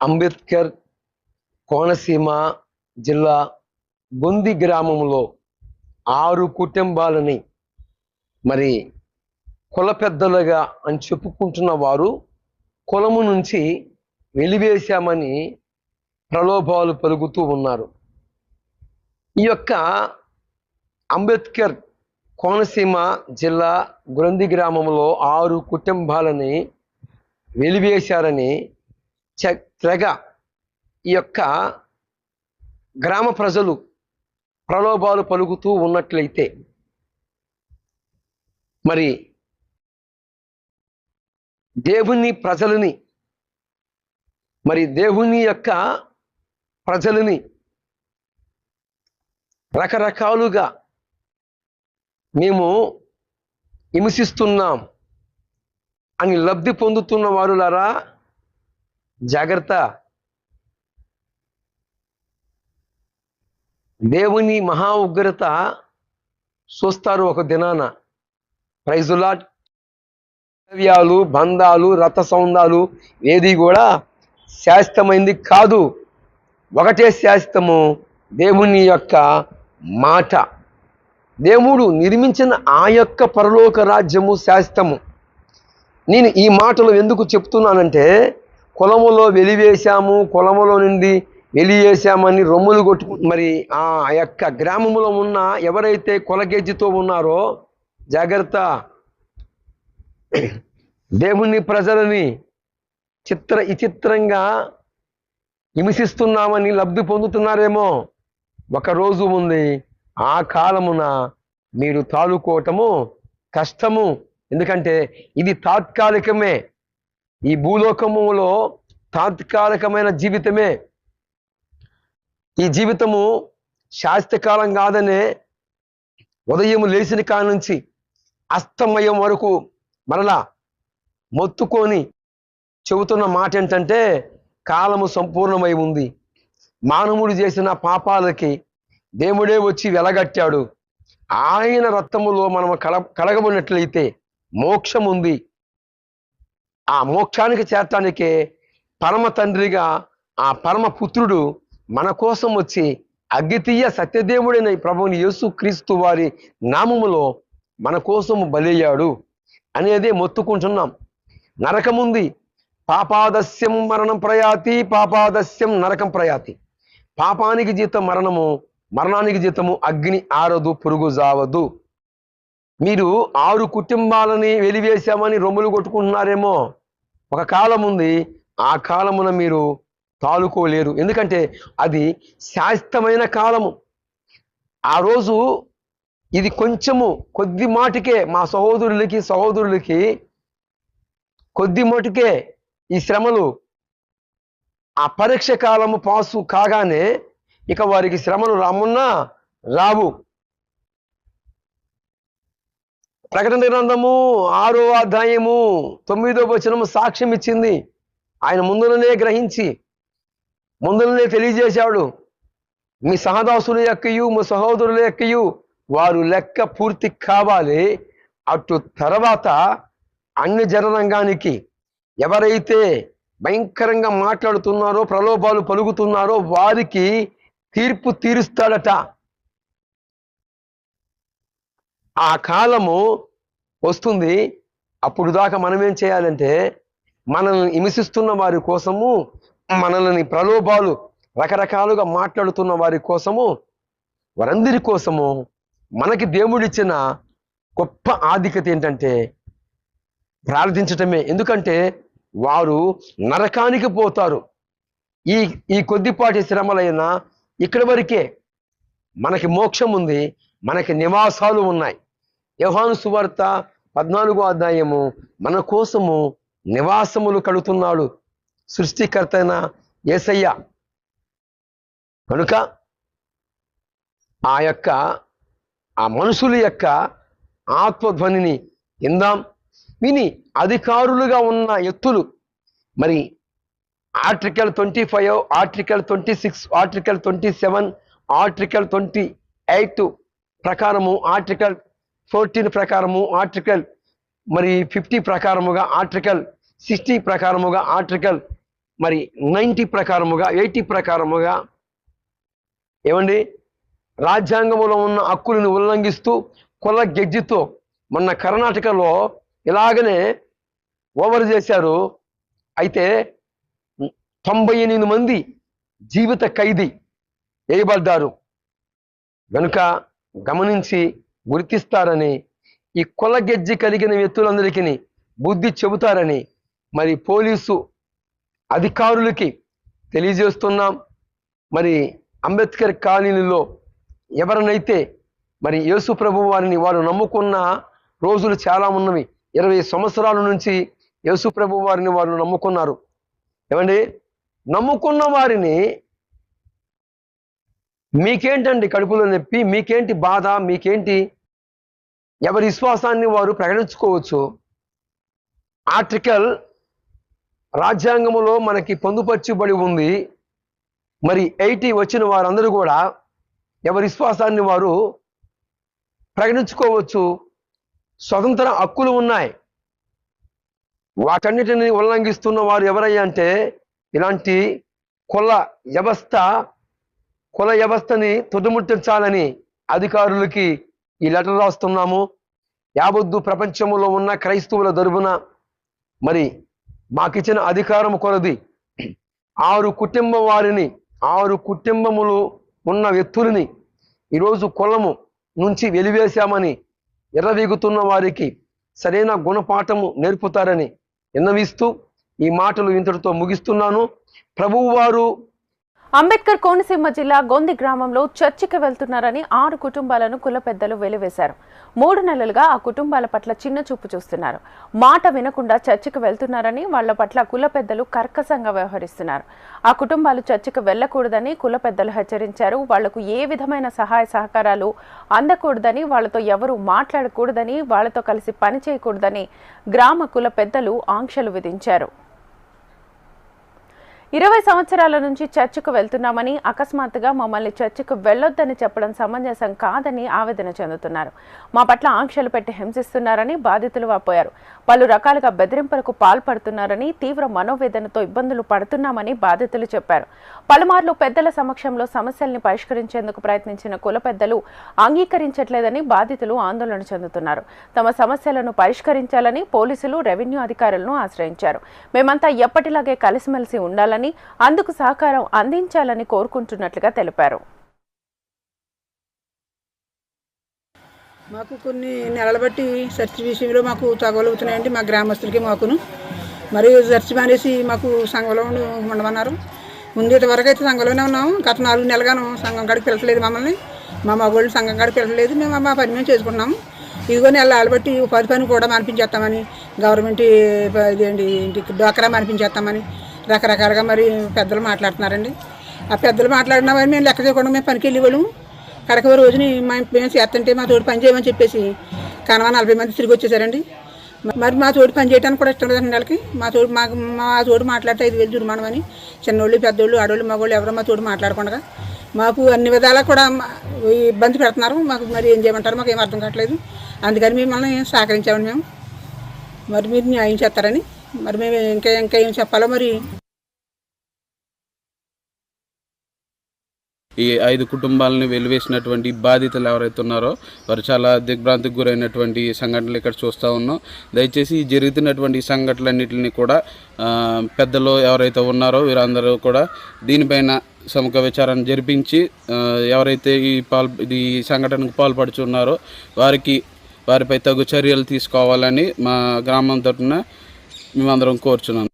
అంబేద్కర్ కోనసీమ జిల్లా బొంది గ్రామంలో ఆరు కుటుంబాలని మరి కుల పెద్దలుగా అని చెప్పుకుంటున్న వారు కులము నుంచి వెలివేశామని ప్రలోభాలు పలుకుతూ ఉన్నారు. ఈ యొక్క అంబేద్కర్ కోనసీమ జిల్లా గురంది గ్రామంలో ఆరు కుటుంబాలని వెలివేశారని తెగ ఈ యొక్క గ్రామ ప్రజలు ప్రలోభాలు పలుకుతూ ఉన్నట్లయితే మరి దేవుని ప్రజలని మరి దేవుని యొక్క ప్రజలని రకరకాలుగా మేము హింసిస్తున్నాం అని లబ్ధి పొందుతున్న వారులారా జాగ్రత్త. దేవుని మహా ఉగ్రత చూస్తారు ఒక దినాన. ప్రైజులా ద్రవ్యాలు బంధాలు రథ సౌందాలు ఏది కూడా శాశ్వతమైంది కాదు. ఒకటే శాశ్వతము దేవుని యొక్క మాట. దేవుడు నిర్మించిన ఆ యొక్క పరలోక రాజ్యము శాశ్వతము. నేను ఈ మాటలు ఎందుకు చెప్తున్నానంటే కులములో వెలివేశాము కులములో నుండి వెలివేశామని రొమ్ములు కొట్టు మరి ఆ యొక్క గ్రామములో ఉన్న ఎవరైతే కొలగెజ్జితో ఉన్నారో జాగ్రత్త. దేవుని ప్రజలని చిత్ర విచిత్రంగా హింసిస్తున్నామని లబ్ధి పొందుతున్నారేమో. ఒక రోజు ఉంది ఆ కాలమున మీరు తాలుకోవటము కష్టము. ఎందుకంటే ఇది తాత్కాలికమే. ఈ భూలోకములో తాత్కాలికమైన జీవితమే. ఈ జీవితము శాశ్వతకాలం కాదనే ఉదయం లేచిన కాడి నుంచి అస్తమయం వరకు మరలా మొత్తుకొని చెబుతున్న మాట ఏంటంటే కాలము సంపూర్ణమై ఉంది. మానవుడు చేసిన పాపాలకి దేవుడే వచ్చి వెలగట్టాడు. ఆయన రక్తములో మనం కల కలగబడినట్లయితే మోక్షం ఉంది ఆ మోక్షానికి చేరటానికే పరమ తండ్రిగా ఆ పరమ పుత్రుడు మన కోసం వచ్చి అగ్గితీయ సత్యదేవుడైన ప్రభుని ప్రభువుని యేసు క్రీస్తు వారి నామములో మన కోసం బలయ్యాడు అనేది మొత్తుకుంటున్నాం. నరకముంది పాపాదస్యం మరణం ప్రయాతి పాపాదస్యం నరకం ప్రయాతి. పాపానికి జీతం మరణము మరణానికి జీతము అగ్ని ఆరదు పురుగు జావదు. మీరు ఆరు కుటుంబాలని వెలివేశామని రొమ్ములు కొట్టుకుంటున్నారేమో. ఒక కాలం ఉంది ఆ కాలమున మీరు తాలుకోలేరు. ఎందుకంటే అది శాశ్వతమైన కాలము. ఆ రోజు ఇది కొంచెము కొద్ది మాటికే మా సహోదరులకి సహోదరులకి కొద్ది మాటికే ఈ శ్రమలు ఆ పరీక్ష కాలము పాసు కాగానే ఇక వారికి శ్రమలు రామున్నా రావు. ప్రకటన గ్రంథము ఆరో అధ్యాయము తొమ్మిదో వచనము సాక్ష్యం ఇచ్చింది. ఆయన ముందులనే గ్రహించి ముందులనే తెలియజేశాడు. మీ సహదాసుల యొక్కయు మీ సహోదరుల యొక్కయు వారు లెక్క పూర్తి కావాలి. అటు తర్వాత అన్ని జనరంగానికి ఎవరైతే భయంకరంగా మాట్లాడుతున్నారో ప్రలోభాలు పలుకుతున్నారో వారికి తీర్పు తీరుస్తాడట. ఆ కాలము వస్తుంది. అప్పుడు దాకా మనం ఏం చేయాలంటే మనల్ని హింసిస్తున్న వారి కోసము మనల్ని ప్రలోభాలు రకరకాలుగా మాట్లాడుతున్న వారి కోసము వారందరి కోసము మనకి దేవుడిచ్చిన గొప్ప ఆధిక్యత ఏంటంటే ప్రార్థించటమే. ఎందుకంటే వారు నరకానికి పోతారు. ఈ ఈ కొద్దిపాటి శ్రమలైనా ఇక్కడి వరకే మనకి మోక్షం ఉంది మనకి నివాసాలు ఉన్నాయి. యోహాను సువార్త పద్నాలుగో అధ్యాయము మన కోసము నివాసములు కడుతున్నాడు సృష్టికర్త అయిన ఏసయ్య. కనుక ఆ యొక్క ఆ మనుషుల యొక్క ఆత్మధ్వనిని ఇందాం విని అధికారులుగా ఉన్న ఎత్తులు మరి article twenty five article twenty six article twenty seven article twenty eight ప్రకారము ఆర్టికల్ ఫోర్టీన్ ప్రకారము ఆర్టికల్ మరి ఫిఫ్టీ ప్రకారముగా ఆర్టికల్ సిక్స్టీ ప్రకారముగా ఆర్టికల్ మరి నైంటీ ప్రకారముగా ఎయిటీ ప్రకారముగా ఏమండి? రాజ్యాంగంలో ఉన్న హక్కులను ఉల్లంఘిస్తూ కుల గెజ్జితో మొన్న కర్ణాటకలో ఇలాగనే ఓవర్ చేశారు. అయితే తొంభై ఎనిమిది మంది జీవిత ఖైదీ వేయబడ్డారు గనుక గమనించి గుర్తిస్తారని ఈ కుల గెజ్జి కలిగిన వ్యక్తులందరికీ బుద్ధి చెబుతారని మరి పోలీసు అధికారులకి తెలియజేస్తున్నాం. మరి అంబేద్కర్ కాలనీలో ఎవరినైతే మరి యేసు ప్రభు వారిని వారు నమ్ముకున్న రోజులు చాలా ఉన్నవి. ఇరవై సంవత్సరాల నుంచి యేసు ప్రభు వారిని వారు నమ్ముకున్నారు. ఏమండి? నమ్ముకున్న వారిని మీకేంటండి కడుపులో నొప్పి? మీకేంటి బాధ? మీకేంటి ఎవరి విశ్వాసాన్ని వారు ప్రకటించుకోవచ్చు. ఆర్టికల్ రాజ్యాంగములో మనకి పొందుపరచబడి ఉంది. మరి ఎయిటీ వచ్చిన వారందరూ కూడా ఎవరి విశ్వాసాన్ని వారు ప్రకటించుకోవచ్చు. స్వతంత్ర హక్కులు ఉన్నాయి. వాటన్నిటిని ఉల్లంఘిస్తున్న వారు ఎవరయ్యా అంటే ఇలాంటి కుల వ్యవస్థ కుల వ్యవస్థని తుదముట్టించాలని అధికారులకి ఈ లెటర్ రాస్తున్నాము. యావద్దు ప్రపంచంలో ఉన్న క్రైస్తవుల దరుపున మరి మాకిచ్చిన అధికారం కొరది. ఆరు కుటుంబం వారిని ఆరు కుటుంబములు ఉన్న వ్యక్తులని ఈరోజు కులము నుంచి వెలివేశామని ఎర్రవీగుతున్న వారికి సరైన గుణపాఠము నేర్పుతారని విన్నవిస్తూ ఈ మాటలు ఇంతటితో ముగిస్తున్నాను. ప్రభువు వారు అంబేద్కర్ కోనసీమ జిల్లా గొంది గ్రామంలో చర్చికి వెళ్తున్నారని ఆరు కుటుంబాలను కుల పెద్దలు వెలివేశారు. మూడు నెలలుగా ఆ కుటుంబాల పట్ల చిన్న చూపు చూస్తున్నారు. మాట వినకుండా చర్చికి వెళ్తున్నారని వాళ్ళ పట్ల కుల పెద్దలు కర్కశంగా వ్యవహరిస్తున్నారు. ఆ కుటుంబాలు చర్చికి వెళ్ళకూడదని కుల పెద్దలు హెచ్చరించారు. వాళ్ళకు ఏ విధమైన సహాయ సహకారాలు అందకూడదని వాళ్ళతో ఎవరు మాట్లాడకూడదని వాళ్ళతో కలిసి పని చేయకూడదని గ్రామ కుల పెద్దలు ఆంక్షలు విధించారు. ఇరవై సంవత్సరాల నుంచి చర్చకు వెళ్తున్నామని అకస్మాత్తుగా మమ్మల్ని చర్చికి వెళ్ళొద్దని చెప్పడం సమంజసం కాదని ఆవేదన చెందుతున్నారు. మా పట్ల ఆంక్షలు పెట్టి హింసిస్తున్నారని బాధితులు వాపోయారు. పలు రకాలుగా బెదిరింపులకు పాల్పడుతున్నారని తీవ్ర మనోవేదనతో ఇబ్బందులు పడుతున్నామని బాధితులు చెప్పారు. పలుమార్లు పెద్దల సమక్షంలో సమస్యల్ని పరిష్కరించేందుకు ప్రయత్నించిన కుల పెద్దలు అంగీకరించట్లేదని బాధితులు ఆందోళన చెందుతున్నారు. తమ సమస్యలను పరిష్కరించాలని పోలీసులు రెవెన్యూ అధికారులను ఆశ్రయించారు. మేమంతా ఎప్పటిలాగే కలిసిమెలిసి ఉండాలని అందుకు సహకారం అందించాలని కోరుకుంటున్నట్లుగా తెలిపారు. మాకు కొన్ని నెలలు బట్టి చర్చి విషయంలో మాకు తగవలు అవుతున్నాయండి మా గ్రామస్తులకి మాకును. మరియు చర్చి మానేసి మాకు సంఘంలో ఉండమన్నారు. ముందు ఇంతవరకు అయితే సంఘంలోనే ఉన్నాము. గత నాలుగు నెలలుగాను సంఘం కాడికి పిలచలేదు మమ్మల్ని. మా మగవాళ్ళు సంఘం కాడికి పిలచలేదు మేము మా పని మేము చేసుకున్నాము ఇదిగో నెలలు బట్టి ఉపాధి పని కూడా మనిపించేస్తామని గవర్నమెంట్ ఇదేంటి ఇంటికి డోకరా మనిపించేస్తామని రకరకాలుగా మరి పెద్దలు మాట్లాడుతున్నారండి. ఆ పెద్దలు మాట్లాడినా మరి మేము లెక్క చేయకుండా మేము పనికి వెళ్ళేవాళ్ళము కడకవ రోజుని మా మేము చేస్తుంటే మా తోడు పని చేయమని చెప్పేసి కనవా నలభై మంది తిరిగి వచ్చేసారండి. మరి మా తోడు పని చేయడానికి కూడా ఇష్టం లేదండి వాళ్ళకి. మా తోడు మా మా తోడు మాట్లాడితే ఐదు వేలు జుర్మానమని చిన్నోళ్ళు పెద్దోళ్ళు ఆడోళ్ళు మగోళ్ళు ఎవరో మా తోడు మాట్లాడకుండా మాకు అన్ని విధాలా కూడా ఇబ్బంది పెడుతున్నారు. మాకు మరి ఏం చేయమంటారు మాకు ఏం అర్థం కావట్లేదు. అందుకని మిమ్మల్ని సహకరించామని మేము. మరి మీరు న్యాయం చేస్తారని. మరి మేము ఇంకా ఇంకా ఏం చెప్పాలా మరి? ఈ ఐదు కుటుంబాలను వెలివేసినటువంటి బాధితులు ఎవరైతే ఉన్నారో వారు చాలా దిగ్భ్రాంతికి గురైనటువంటి సంఘటనలు ఇక్కడ చూస్తూ ఉన్నాం. దయచేసి ఈ జరుగుతున్నటువంటి సంఘటనలన్నింటినీ కూడా పెద్దలు ఎవరైతే ఉన్నారో వీరందరూ కూడా దీనిపైన సముఖ విచారణ జరిపించి ఎవరైతే ఈ పాల్ ఈ సంఘటనకు పాల్పడుచున్నారో వారికి వారిపై తగు చర్యలు తీసుకోవాలని మా గ్రామం తరఫున మేమందరం కోరుచున్నాం.